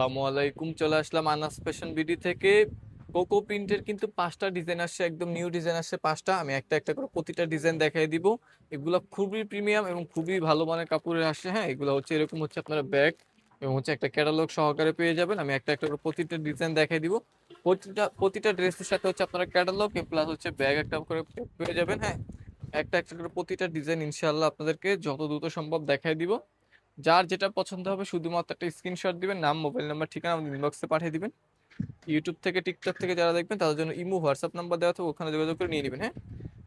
আসসালামু আলাইকুম, চলে আসলাম আনাস ফ্যাশন বিডি থেকে। কোকো প্রিন্টের কিন্তু পাঁচটা ডিজাইন আসছে, একদম নিউ ডিজাইন আসছে পাঁচটা। আমি একটা একটা করে প্রতিটা ডিজাইন দেখাই দিব। এগুলো খুবই প্রিমিয়াম এবং খুবই ভালো মানের কাপড়ের আসছে হ্যাঁ? এগুলো হচ্ছে, এরকম হচ্ছে আপনারা ব্যাগ এবং হচ্ছে একটা ক্যাটালগ সহকারে পেয়ে যাবেন। আমি একটা একটা করে প্রতিটা ডিজাইন দেখাই দিব। প্রতিটা প্রতিটা ড্রেসের সাথে হচ্ছে আপনারা ক্যাটালগ প্লাস হচ্ছে ব্যাগ একটা করে পেয়ে যাবেন হ্যাঁ? একটা একটা করে প্রতিটা ডিজাইন ইনশাল্লাহ আপনাদেরকে যত দ্রুত সম্ভব দেখাই দিব। যার যেটা পছন্দ হবে শুধুমাত্র একটা স্ক্রিনশট দিবেন, নাম মোবাইল নাম্বার ঠিকানা আমাদের ইনবক্সে পাঠিয়ে দিবেন। ইউটিউব থেকে টিকটক থেকে যারা দেখবেন, তাদের জন্য ইমো হোয়াটসঅ্যাপ নাম্বার দেওয়া থাকবে, ওখানে যোগাযোগ করে নিয়ে নেবেন হ্যাঁ?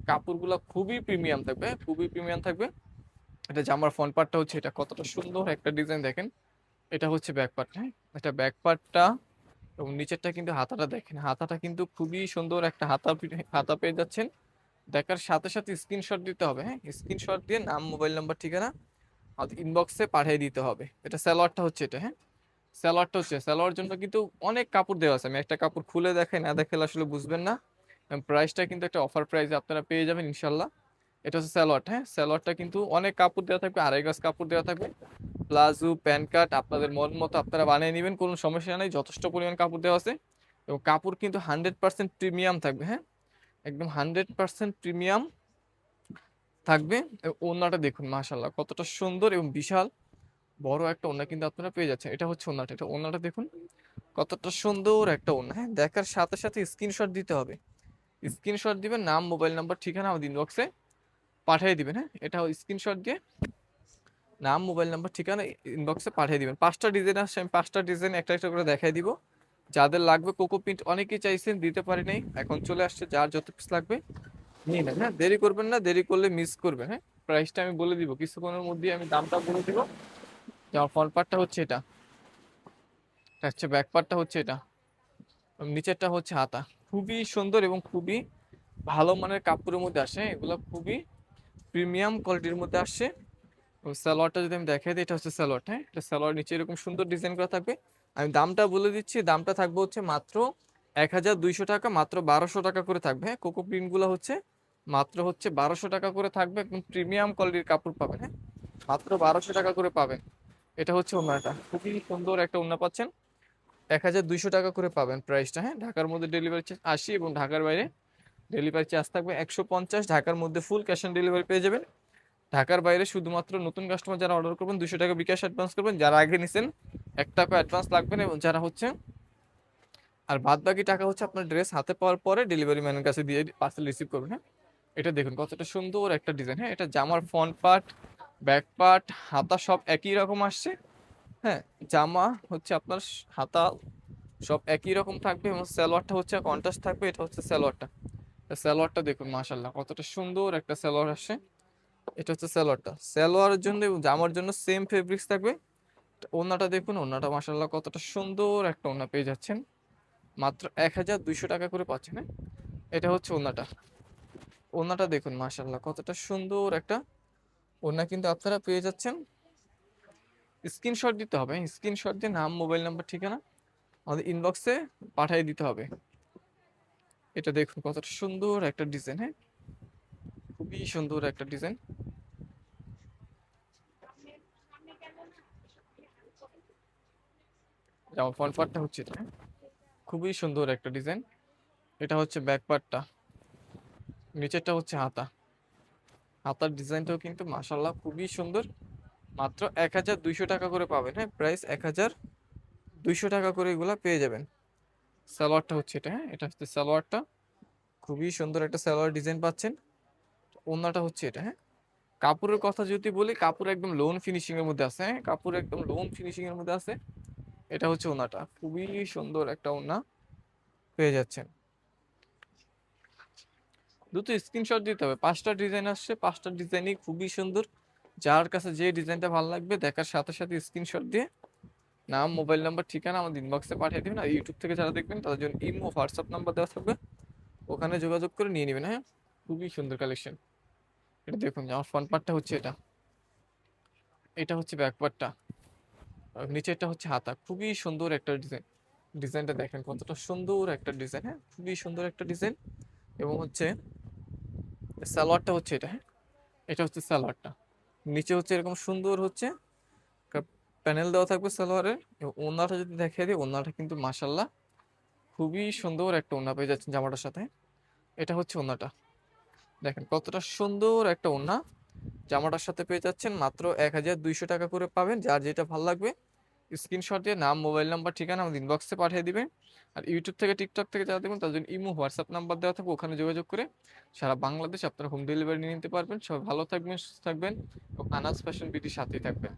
কাপড়গুলো খুবই প্রিমিয়াম থাকবে হ্যাঁ? খুবই প্রিমিয়াম থাকবে। এটা জামার ফ্রন্ট পার্টটা হচ্ছে, এটা কতটা সুন্দর একটা ডিজাইন দেখেন। এটা হচ্ছে ব্যাক পার্ট হ্যাঁ? এটা ব্যাক পার্টটা এবং নিচেরটা কিন্তু হাতাটা দেখেন। হাতাটা কিন্তু খুবই সুন্দর একটা হাতা হাতা পেয়ে যাচ্ছেন। দেখার সাথে সাথে স্ক্রিনশট দিতে হবে হ্যাঁ? স্ক্রিনশট দিয়ে নাম মোবাইল নাম্বার ঠিকানা ইনবক্সে পাঠিয়ে দিতে হবে। এটা স্যালোয়ারটা হচ্ছে এটা হ্যাঁ? স্যালোয়ারটা হচ্ছে স্যালোয়ার জন্য কিন্তু অনেক কাপড় দেওয়া আছে। আমি একটা কাপড় খুলে দেখাই, না দেখালে আসলে বুঝবেন না। প্রাইসটা কিন্তু একটা অফার প্রাইসে আপনারা পেয়ে যাবেন ইনশাল্লাহ এটা হচ্ছে স্যালোয়ার হ্যাঁ? স্যালোয়ারটা কিন্তু অনেক কাপড় দেওয়া থাকবে, আড়াই গাছ কাপড় দেওয়া থাকবে। প্লাজো প্যান্ট কাট আপনাদের মন মতো আপনারা বানিয়ে নেবেন, কোনো সমস্যা নেই। যথেষ্ট পরিমাণ কাপড় দেওয়া আছে। এবং কাপড় কিন্তু হান্ড্রেড পার্সেন্ট প্রিমিয়াম থাকবে হ্যাঁ? একদম হান্ড্রেড পার্সেন্ট প্রিমিয়াম থাকবে। এবং ওড়নাটা দেখুন মাশাল্লাহ কতটা সুন্দর এবং বিশাল বড় একটা ওড়না কিন্তু আপনারা পেয়ে যাচ্ছেন। এটা হচ্ছে ওড়নাটা, এটা ওড়নাটা দেখুন, কতটা সুন্দর একটা ওড়না। হ্যাঁ দেখার সাথে সাথে স্ক্রিনশট দিতে হবে। স্ক্রিনশট দিবেন, নাম, মোবাইল নাম্বার, ঠিকানা আমাদের ইনবক্সে পাঠিয়ে দিবেন হ্যাঁ? এটা স্ক্রিনশট দিয়ে নাম, মোবাইল নাম্বার, ঠিকানা ইনবক্সে পাঠিয়ে দিবেন। পাঁচটা ডিজাইন আসছে আমি পাঁচটা ডিজাইন একটা একটা করে দেখাই দিব। যাদের লাগবে কোকো প্রিন্ট অনেকেই চাইছেন, দিতে পারি নাই, এখন চলে আসছে, যার যত পিস লাগবে হ্যাঁ? দেরি করবেন না দেরি করলে মিস করবেন হ্যাঁ? প্রাইসটা আমি বলে দিব কিছুক্ষণের মধ্যে আমি দামটা বলে দিব। যেমন ফ্রন্ট পার্টটা হচ্ছে এটা। হচ্ছে ব্যাক পার্টটা হচ্ছে এটা। নিচেরটা হচ্ছে হাতা। খুবই সুন্দর এবং খুবই ভালো মানের কাপড়ের মধ্যে আসে হ্যাঁ, এগুলো খুবই প্রিমিয়াম কোয়ালিটির মধ্যে আসছে এবং সালোয়ারটা যদি আমি দেখাই দিই এটা হচ্ছে সালোয়ার হ্যাঁ? এটা সালোয়ার নিচে এরকম সুন্দর ডিজাইন করা থাকবে। আমি দামটা বলে দিচ্ছি দামটা থাকবে হচ্ছে মাত্র এক হাজার দুইশো টাকা মাত্র বারোশো টাকা করে থাকবে হ্যাঁ? কোকো প্রিন্টগুলো হচ্ছে মাত্র হচ্ছে বারোশো টাকা করে থাকবে, একদম প্রিমিয়াম কোয়ালিটির কাপড় পাবেন। হ্যাঁ? মাত্র বারোশো টাকা করে পাবেন। এটা হচ্ছে ওনাটা। খুবই সুন্দর একটা ওনা পাচ্ছেন। এক হাজার দুইশো টাকা করে পাবেন প্রাইসটা হ্যাঁ? ঢাকার মধ্যে ডেলিভারি চার্জ আশি এবং ঢাকার বাইরে ডেলিভারি চার্জ থাকবে একশো পঞ্চাশ। ঢাকার মধ্যে ফুল ক্যাশ অন ডেলিভারি পেয়ে যাবেন। ঢাকার বাইরে শুধুমাত্র নতুন কাস্টমার যারা অর্ডার করবেন দুশো টাকা বিকাশ অ্যাডভান্স করবেন। যারা আগে নিছেন এক টাকা অ্যাডভান্স লাগবে না এবং যারা হচ্ছে আর বাদ বাকি টাকা হচ্ছে আপনার ড্রেস হাতে পাওয়ার পরে ডেলিভারি ম্যানের কাছে দিয়ে পার্সেল রিসিভ করবেন হ্যাঁ? এটা দেখুন, কতটা সুন্দর একটা ডিজাইন হ্যাঁ? এটা জামার ফ্রন্ট পার্ট ব্যাক পার্ট হাতা সব একই রকম আসছে হ্যাঁ? জামা হচ্ছে আপনার হাতা সব একই রকম থাকবে এবং সালোয়ারটা হচ্ছে কন্ট্রাস্ট থাকবে, এটা হচ্ছে সালোয়ারটা। সালোয়ারটা দেখুন মাশাল্লাহ কতটা সুন্দর একটা সালোয়ার আসছে। এটা হচ্ছে সালোয়ারটা। সালোয়ারের জন্য এবং জামার জন্য সেম ফেব্রিক্স থাকবে। ওনাটা দেখুন ওনাটা মাশাল্লাহ কতটা সুন্দর একটা ওনা পেয়ে যাচ্ছেন। মাত্র এক হাজার দুইশো টাকা করে পাচ্ছেন হ্যাঁ? এটা হচ্ছে ওনাটা ওনাটা দেখুন মাশাল্লাহ কতটা সুন্দর একটা ওনা কিন্তু আপনারা পেয়ে যাচ্ছেন। স্ক্রিনশট দিতে হবে, স্ক্রিনশট দিয়ে নাম, মোবাইল নাম্বার, ঠিকানা আমাদের ইনবক্সে পাঠিয়ে দিতে হবে। এটা দেখুন, কতটা সুন্দর একটা ডিজাইন হ্যাঁ? খুবই সুন্দর একটা ডিজাইন। যেমন ফ্রন্ট পার্টটা হচ্ছে এটা হ্যাঁ? খুবই সুন্দর একটা ডিজাইন। এটা হচ্ছে ব্যাক পার্টটা নিচেরটা হচ্ছে হাতা। হাতার ডিজাইনটাও কিন্তু মাশাল্লাহ খুবই সুন্দর। মাত্র এক হাজার দুইশো টাকা করে পাবেন হ্যাঁ? প্রাইস এক হাজার দুইশো টাকা করে এগুলা পেয়ে যাবেন। সালোয়ারটা হচ্ছে এটা হ্যাঁ? এটা হচ্ছে সালোয়ারটা। খুবই সুন্দর একটা সালোয়ার ডিজাইন পাচ্ছেন। ওড়নাটা হচ্ছে এটা হ্যাঁ? কাপড়ের কথা যদি বলি, কাপড় একদম লোন ফিনিশিং এর মধ্যে আছে হ্যাঁ? কাপড় একদম লোন ফিনিশিং এর মধ্যে আছে। এটা হচ্ছে ওনাটা খুবই সুন্দর একটা ওনা পেয়ে যাচ্ছেন। দুটো স্ক্রিনশট দিতে হবে। পাঁচটা ডিজাইন আসছে, পাঁচটা ডিজাইনই খুবই সুন্দর। যার কাছে যে ডিজাইনটা ভালো লাগবে, দেখার সাথে সাথে স্ক্রিনশট দিয়ে নাম মোবাইল নাম্বার ঠিকানা আমাদের ইনবক্সে পাঠিয়ে দেবেন। আর ইউটিউব থেকে যারা দেখবেন, তাদের জন্য ইমো হোয়াটসঅ্যাপ নাম্বার দেওয়া থাকবে। ওখানে যোগাযোগ করে নিয়ে নেবেন হ্যাঁ? খুবই সুন্দর কালেকশন এটা দেখুন, আমার ফ্রন্ট পার্টটা হচ্ছে এটা। এটা হচ্ছে ব্যাক পার্টটা নিচেরটা হচ্ছে হাতা। খুবই সুন্দর একটা ডিজাইন ডিজাইনটা দেখেন কতটা সুন্দর একটা ডিজাইন হ্যাঁ? খুবই সুন্দর একটা ডিজাইন এবং হচ্ছে সালোয়ারটা হচ্ছে এটা হ্যাঁ? এটা হচ্ছে সালোয়ারটা নিচে হচ্ছে এরকম সুন্দর হচ্ছে প্যানেল দেওয়া থাকবে সালোয়ারের এবং ওড়নাটা যদি দেখিয়ে দিই ওড়নাটা কিন্তু মাসাল্লাহ খুবই সুন্দর একটা ওড়না পেয়ে যাচ্ছেন জামাটার সাথে। এটা হচ্ছে ওড়নাটা দেখেন কতটা সুন্দর একটা ওড়না জামাটার সাথে পেয়ে যাচ্ছেন। মাত্র এক হাজার দুইশো টাকা করে পাবেন। যার যেটা ভালো লাগবে স্ক্রিনশট দিয়ে নাম মোবাইল নাম্বার ঠিকানা আমাদের ইনবক্সে পাঠিয়ে দেবেন। আর ইউটিউব থেকে টিকটক থেকে যারা দেখবেন তার জন্য ইমো হোয়াটসঅ্যাপ নাম্বার দেওয়া থাকবে, ওখানে যোগাযোগ করে সারা বাংলাদেশ আপনারা হোম ডেলিভারি নিয়ে নিতে পারবেন। সবাই ভালো থাকবেন, সুস্থ থাকবেন এবং আনাজ ফ্যাশন বিটির সাথেই থাকবেন।